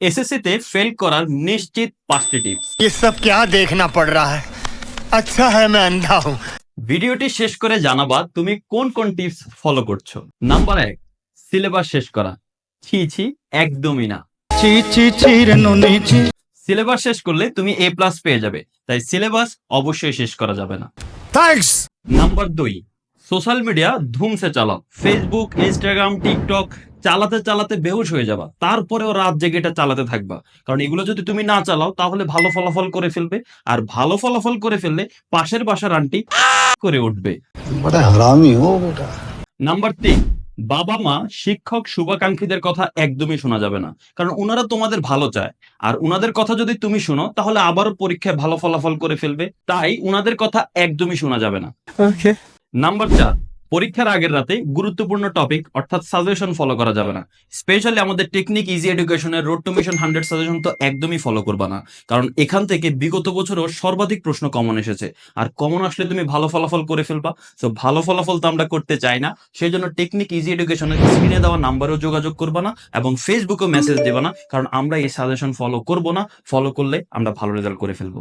SSC তে fail করার নিশ্চিত পাঁচটি টিপস ये सब क्या देखना पड़ रहा है अच्छा है मैं अंधा हूँ ভিডিওটি শেষ করে জানাবা তুমি কোন কোন টিপস ফলো করছো নাম্বার এক সিলেবাস শেষ করা ছি ছি একদমই না ची ची चीर नुनी ची সিলেবাস শেষ করলে তুমি এ প্লাস পেয়ে যাবে তাই সিলেবাস অবশ্যই শেষ করা যাবে না थैंक्स নাম্বার দুই সোশ্যাল মিডিয়া ধুমসে চালাও ফেসবুক ইনস্টাগ্রাম টিকটক চালাতে চালাতে বেহুশ হয়ে যাবা। তারপরেও রাত জেগে এটা চালাতে থাকবা। কারণ এগুলো যদি তুমি না চালাও তাহলে ভালো ফলাফল করে ফেলবে। আর ভালো ফলাফল করে ফেললে পাশের বাসার আন্টি করে উঠবে। নাম্বার তিন বাবা মা শিক্ষক শুভাকাঙ্ক্ষীদের কথা একদমই শোনা যাবে না। কারণ ওনারা তোমাদের ভালো চায়। আর ওনাদের কথা যদি তুমি শোনো তাহলে আবারও পরীক্ষায় ভালো ফলাফল করে ফেলবে। তাই ওনাদের কথা একদমই শোনা যাবে না। নাম্বার চার পরীক্ষার আগের রাতে গুরুত্বপূর্ণ টপিক অর্থাৎ সাজেশন ফলো করা যাবে না। স্পেশালি আমাদের টেকনিক ইজি এডুকেশনের road to mission hundred suggestion তো একদমই ফলো করবা না। কারণ এখান থেকে বিগত বছরও সর্বাধিক প্রশ্ন কমন এসেছে। আর কমন আসলে তুমি ভালো ফলাফল করে ফেলবা। তো ভালো ফলাফল তো আমরা করতে চাই না। সেই জন্য টেকনিক ইজি এডুকেশনের স্ক্রিনে দেওয়া নাম্বারেও যোগাযোগ করবা না এবং ফেসবুকেও মেসেজ দেবা না। কারণ আমরা এই সাজেশন ফলো করব না। ফলো করলে আমরা ভালো রেজাল্ট করে ফেলব।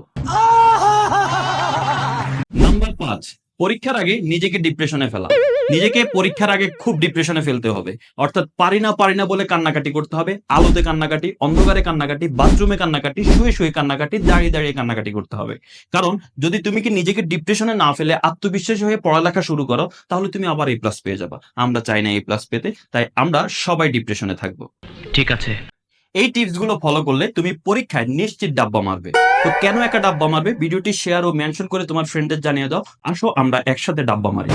নাম্বার পাঁচ পরীক্ষার আগে নিজেকে ডিপ্রেশনে ফেলা। নিজেকে পরীক্ষার আগে খুব ডিপ্রেশনে ফেলতে হবে। অর্থাৎ পারি না পারি না বলে কান্নাকাটি করতে হবে। আলোতে কান্নাকাটি, অন্ধকারে কান্নাকাটি বাথরুমে কান্নাকাটি, শুয়ে শুয়ে কান্নাকাটি, দাঁড়িয়ে দাঁড়িয়ে কান্নাকাটি করতে হবে। কারণ, যদি তুমি কি নিজেকে ডিপ্রেশনে না ফেলে, আত্মবিশ্বাসী হয়ে পড়ালেখা শুরু করো, তাহলে তুমি আবার এই প্লাস পেয়ে যাবা। আমরা চাই না এই প্লাস পেতে, তাই আমরা সবাই ডিপ্রেশনে থাকব। ঠিক আছে। এই টিপসগুলো ফলো করলে তুমি পরীক্ষায় নিশ্চিত ডাব্বা মারবে। তো কেন একা ডাব্বা মারবে? ভিডিওটি শেয়ার ও মেনশন করে তোমার ফ্রেন্ডদের জানিয়ে দাও। আসো আমরা একসাথে ডাব্বা মারি।